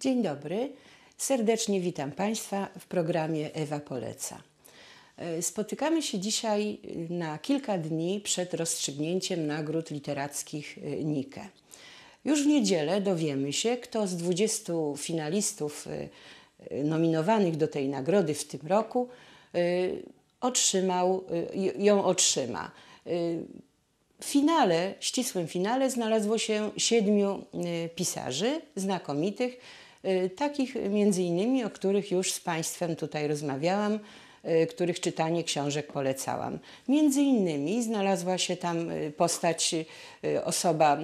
Dzień dobry. Serdecznie witam Państwa w programie Ewa Poleca. E, spotykamy się dzisiaj na kilka dni przed rozstrzygnięciem nagród literackich e, Nike. Już w niedzielę dowiemy się, kto z 20 finalistów e, nominowanych do tej nagrody w tym roku otrzymał, ją otrzyma. W finale, ścisłym finale znalazło się siedmiu pisarzy znakomitych, takich między innymi, o których już z Państwem tutaj rozmawiałam, y, których czytanie książek polecałam. Między innymi znalazła się tam y, postać, osoba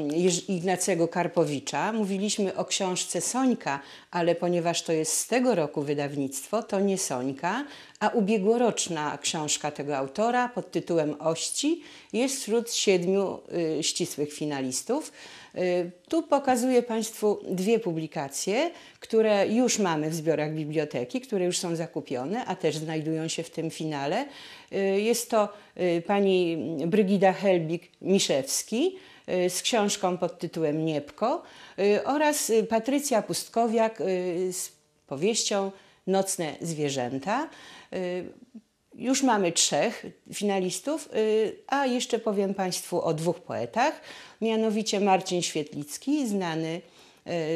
Ignacego Karpowicza. Mówiliśmy o książce Sońka, ale ponieważ to jest z tego roku wydawnictwo, to nie Sońka, a ubiegłoroczna książka tego autora pod tytułem Ości jest wśród siedmiu ścisłych finalistów. Y, tu pokazuję Państwu dwie publikacje, które już mamy w zbiorach biblioteki, które już są zakupione, a też znajdują się w tym finale. Y, jest to y, pani Brygida Helbik-Miszewski z książką pod tytułem Niepko oraz Patrycja Pustkowiak z powieścią Nocne zwierzęta. Już mamy trzech finalistów, y, a jeszcze powiem Państwu o dwóch poetach, mianowicie Marcin Świetlicki, znany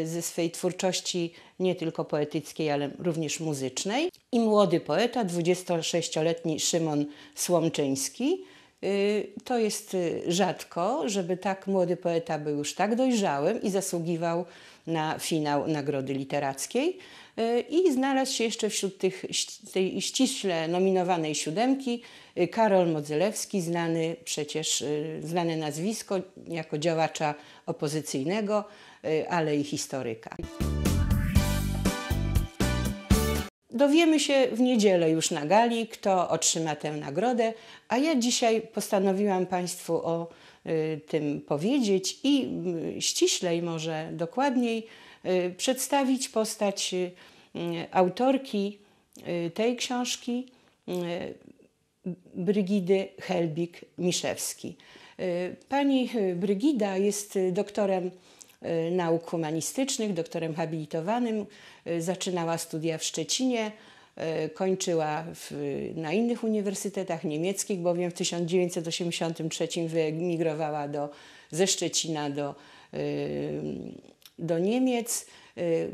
y, ze swej twórczości nie tylko poetyckiej, ale również muzycznej, i młody poeta, 26-letni Szymon Słomczyński. Y, to jest rzadko, żeby tak młody poeta był już tak dojrzałym i zasługiwał na finał Nagrody Literackiej. E, I znalazł się jeszcze wśród tych, tej ściśle nominowanej siódemki Karol Modzelewski, znany przecież, znane nazwisko jako działacza opozycyjnego, ale i historyka. Dowiemy się w niedzielę już na gali, kto otrzyma tę nagrodę, a ja dzisiaj postanowiłam Państwu o tym powiedzieć i ściślej, może dokładniej, Y, przedstawić postać y, autorki y, tej książki, Brygidy Helbik-Miszewski. Pani Brygida jest doktorem nauk humanistycznych, doktorem habilitowanym. Zaczynała studia w Szczecinie, kończyła w, na innych uniwersytetach niemieckich, bowiem w 1983 wyemigrowała do, ze Szczecina do do Niemiec, y,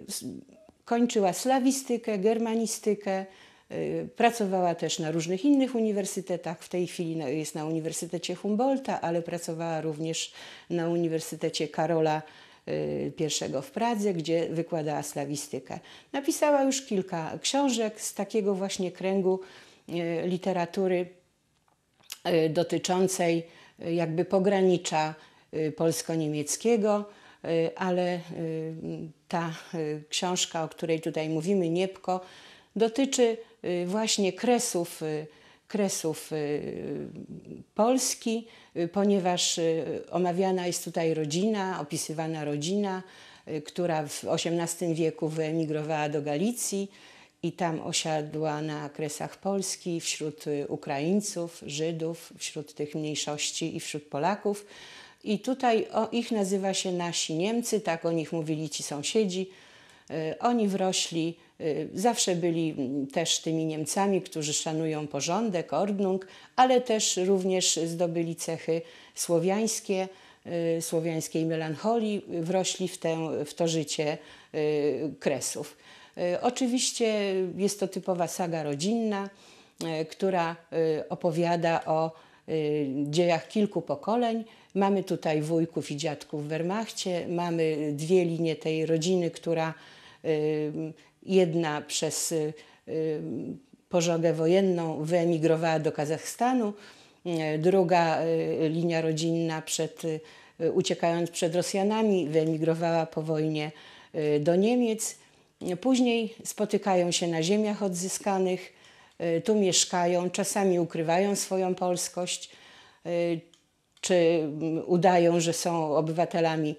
kończyła slawistykę, germanistykę, y, pracowała też na różnych innych uniwersytetach. W tej chwili jest na Uniwersytecie Humboldta, ale pracowała również na Uniwersytecie Karola y, I w Pradze, gdzie wykładała slawistykę. Napisała już kilka książek z takiego właśnie kręgu literatury dotyczącej jakby pogranicza polsko-niemieckiego. Y, ale y, ta y, książka, o której tutaj mówimy, Niepko, dotyczy właśnie kresów, kresów Polski, ponieważ omawiana jest tutaj rodzina, opisywana rodzina, która w XVIII wieku wyemigrowała do Galicji i tam osiadła na kresach Polski wśród Ukraińców, Żydów, wśród tych mniejszości i wśród Polaków. I tutaj o, ich nazywa się nasi Niemcy, tak o nich mówili ci sąsiedzi. Y, oni wrośli, y, zawsze byli mm, też tymi Niemcami, którzy szanują porządek, ordnung, ale też również zdobyli cechy słowiańskie, y, słowiańskiej melancholii, wrośli w, tę, w to życie Kresów. Oczywiście jest to typowa saga rodzinna, która opowiada o dziejach kilku pokoleń, Mamy tutaj wujków i dziadków w Wehrmachcie, mamy dwie linie tej rodziny, która y, jedna przez y, pożogę wojenną wyemigrowała do Kazachstanu, y, druga linia rodzinna przed, uciekając przed Rosjanami wyemigrowała po wojnie do Niemiec. Później spotykają się na ziemiach odzyskanych, tu mieszkają, czasami ukrywają swoją polskość, czy mm, udają, że są obywatelami,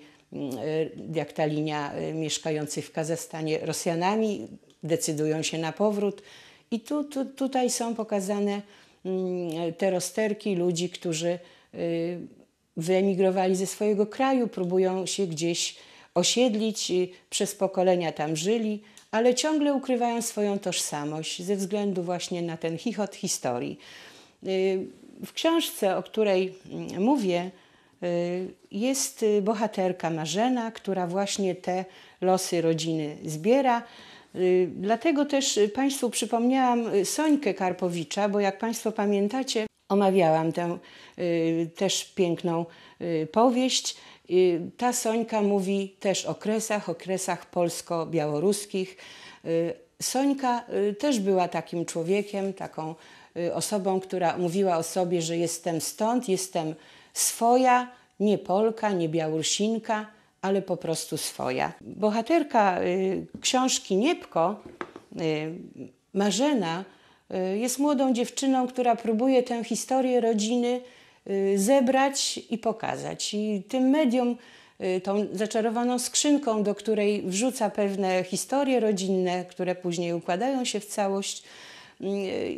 jak ta linia y, mieszkających w Kazachstanie, Rosjanami, decydują się na powrót. I tu, tu, tutaj są pokazane mm, te rozterki ludzi, którzy y, wyemigrowali ze swojego kraju, próbują się gdzieś osiedlić, przez pokolenia tam żyli, ale ciągle ukrywają swoją tożsamość ze względu właśnie na ten chichot historii. W książce, o której mm, mówię, jest bohaterka Marzena, która właśnie te losy rodziny zbiera. Dlatego też Państwu przypomniałam Sońkę Karpowicza, bo jak Państwo pamiętacie, omawiałam tę też piękną powieść. Ta Sońka mówi też o kresach, o kresach polsko-białoruskich. Sońka też była takim człowiekiem, taką osobą, która mówiła o sobie, że jestem stąd, jestem swoja, nie Polka, nie Białorusinka, ale po prostu swoja. Bohaterka książki Niepko, Marzena, jest młodą dziewczyną, która próbuje tę historię rodziny zebrać i pokazać. I tym medium, tą zaczarowaną skrzynką, do której wrzuca pewne historie rodzinne, które później układają się w całość,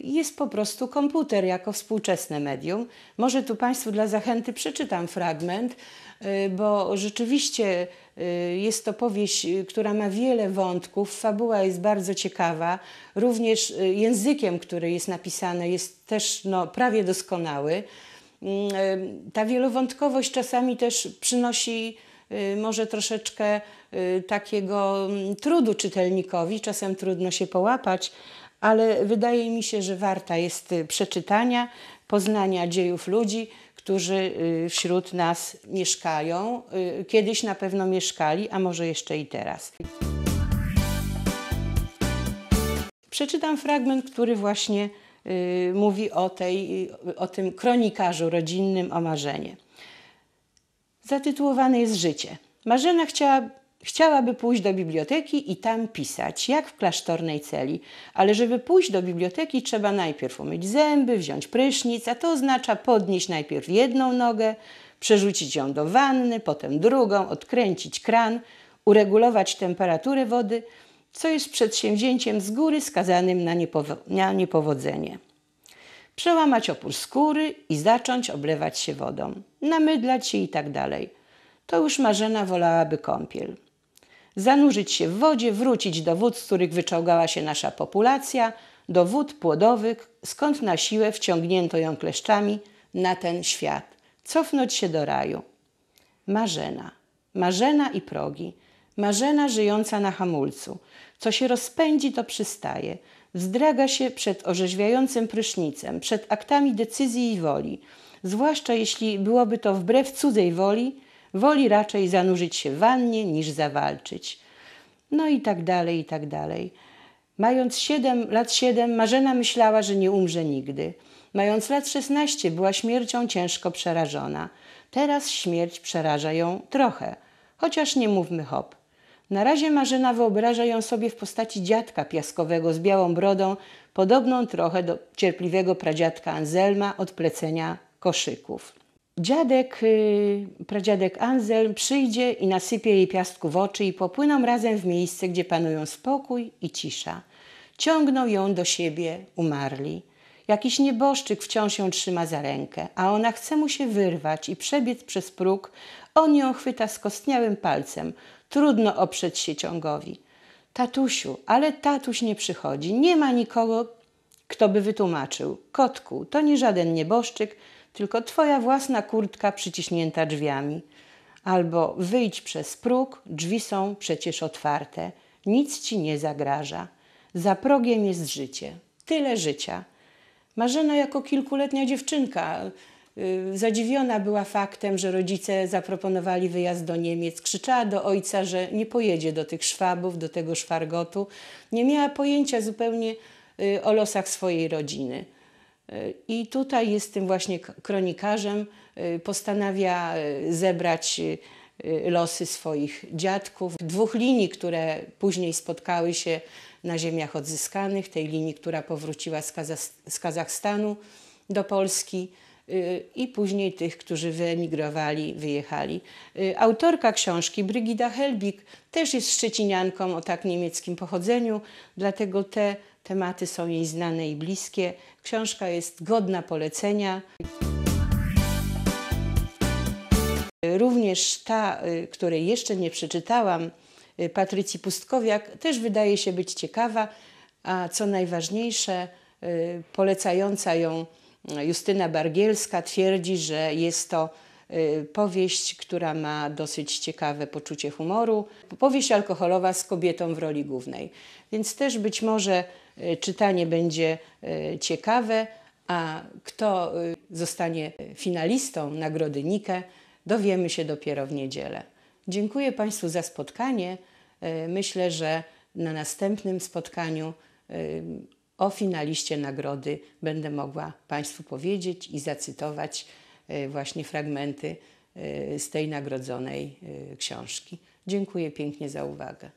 jest po prostu komputer jako współczesne medium. Może tu Państwu dla zachęty przeczytam fragment, bo rzeczywiście jest to powieść, która ma wiele wątków, fabuła jest bardzo ciekawa, również językiem, który jest napisany, jest też no, prawie doskonały. Ta wielowątkowość czasami też przynosi może troszeczkę takiego trudu czytelnikowi, czasem trudno się połapać, ale wydaje mi się, że warta jest przeczytania, poznania dziejów ludzi, którzy wśród nas mieszkają. Kiedyś na pewno mieszkali, a może jeszcze i teraz. Przeczytam fragment, który właśnie mówi o, tej, o tym kronikarzu rodzinnym, o Marzenie. Zatytułowane jest Życie. Marzena chciała Chciałaby pójść do biblioteki i tam pisać, jak w klasztornej celi, ale żeby pójść do biblioteki, trzeba najpierw umyć zęby, wziąć prysznic, a to oznacza podnieść najpierw jedną nogę, przerzucić ją do wanny, potem drugą, odkręcić kran, uregulować temperaturę wody, co jest przedsięwzięciem z góry skazanym na, na niepowodzenie. Przełamać opór skóry i zacząć oblewać się wodą, namydlać się i tak dalej. To już Marzena wolałaby kąpiel zanurzyć się w wodzie, wrócić do wód, z których wyczołgała się nasza populacja, do wód płodowych, skąd na siłę wciągnięto ją kleszczami na ten świat, cofnąć się do raju. Marzena, marzena i progi, marzena żyjąca na hamulcu. Co się rozpędzi, to przystaje. Wzdraga się przed orzeźwiającym prysznicem, przed aktami decyzji i woli, zwłaszcza jeśli byłoby to wbrew cudzej woli, Woli raczej zanurzyć się w wannie niż zawalczyć. No i tak dalej, i tak dalej. Mając 7, lat 7, Marzena myślała, że nie umrze nigdy. Mając lat 16, była śmiercią ciężko przerażona. Teraz śmierć przeraża ją trochę, chociaż nie mówmy hop. Na razie Marzena wyobraża ją sobie w postaci dziadka piaskowego z białą brodą, podobną trochę do cierpliwego pradziadka Anselma od plecenia koszyków. Dziadek, y, pradziadek Anselm przyjdzie i nasypie jej piastku w oczy i popłyną razem w miejsce, gdzie panują spokój i cisza. Ciągną ją do siebie umarli. Jakiś nieboszczyk wciąż ją trzyma za rękę, a ona chce mu się wyrwać i przebiec przez próg. On ją chwyta skostniałym palcem. Trudno oprzeć się ciągowi. Tatusiu, ale tatuś nie przychodzi. Nie ma nikogo, kto by wytłumaczył. Kotku, to nie żaden nieboszczyk, tylko twoja własna kurtka przyciśnięta drzwiami. Albo wyjdź przez próg, drzwi są przecież otwarte, nic ci nie zagraża. Za progiem jest życie, tyle życia. Marzena jako kilkuletnia dziewczynka yy, zadziwiona była faktem, że rodzice zaproponowali wyjazd do Niemiec. Krzyczała do ojca, że nie pojedzie do tych szwabów, do tego szwargotu. Nie miała pojęcia zupełnie yy, o losach swojej rodziny. I tutaj jest tym właśnie kronikarzem, y, postanawia y, zebrać y, losy swoich dziadków, dwóch linii, które później spotkały się na ziemiach odzyskanych, tej linii, która powróciła z, Kazachstanu do Polski i później tych, którzy wyemigrowali, wyjechali. Autorka książki, Brygida Helbig, też jest szczecinianką o tak niemieckim pochodzeniu, dlatego te tematy są jej znane i bliskie. Książka jest godna polecenia. również ta, y, której jeszcze nie przeczytałam, y, Patrycji Pustkowiak, też wydaje się być ciekawa, a co najważniejsze, y, polecająca ją Justyna Bargielska twierdzi, że jest to powieść, która ma dosyć ciekawe poczucie humoru. Powieść alkoholowa z kobietą w roli głównej. Więc też być może czytanie będzie ciekawe, a kto zostanie finalistą nagrody Nike, dowiemy się dopiero w niedzielę. Dziękuję Państwu za spotkanie. E, myślę, że na następnym spotkaniu e, o finaliście nagrody będę mogła Państwu powiedzieć i zacytować e, właśnie fragmenty z tej nagrodzonej książki. Dziękuję pięknie za uwagę.